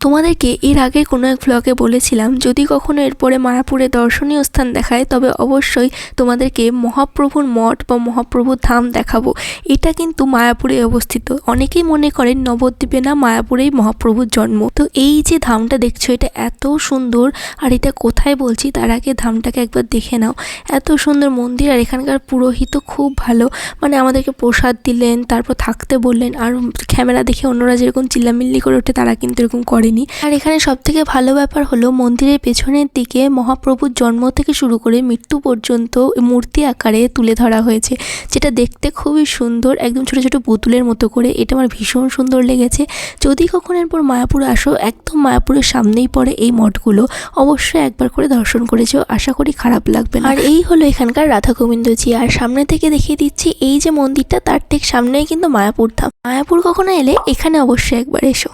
তোমাদেরকে এর আগে কোনো এক ভ্লগে বলেছিলাম, যদি কখনো এরপরে মায়াপুরে দর্শনীয় স্থান দেখায়, তবে অবশ্যই তোমাদেরকে মহাপ্রভুর মঠ বা মহাপ্রভুর ধাম দেখাবো। এটা কিন্তু মায়াপুরে অবস্থিত। অনেকেই মনে করেন নবদ্বীপে না, মায়াপুরেই মহাপ্রভুর জন্ম। তো এই যে ধামটা দেখছ, এটা এত সুন্দর, আর এটা কোথায় বলছি, তার আগে ধামটাকে একবার দেখে নাও। এত সুন্দর মন্দির, আর এখানকার পুরোহিত খুব ভালো। মানে আমাদেরকে প্রসাদ দিলেন, তারপর থাকতে বললেন, আর ক্যামেরা দেখে অন্যরা যেরকম চিল্লামিল্লি করে ওঠে, তারা কিন্তু এরকম করেনি। আর এখানে সব থেকে ভালো ব্যাপার হলো, মন্দিরের পেছনের দিকে মহাপ্রভুর জন্ম থেকে শুরু করে মৃত্যু পর্যন্ত মূর্তি আকারে তুলে ধরা হয়েছে, যেটা দেখতে খুবই সুন্দর, একদম ছোট ছোট পুতুলের মতো করে। এটা আমার ভীষণ সুন্দর লেগেছে। যদি কখনো এরপর মায়াপুর আসো, একদম মায়াপুরের সামনেই পড়ে এই মঠগুলো। অবশ্যই একবার করে দর্শন করেছ, আশা করি খারাপ লাগবে আর এই হলো এখানকার রাধা গোবিন্দজি আর সামনে থেকে দেখিয়ে দিচ্ছি, এই যে মন্দিরটা, তার ঠিক সামনেই কিন্তু মায়াপুর ধাম। মায়াপুর কখনো এলে এখানে অবশ্যই একবার এসো।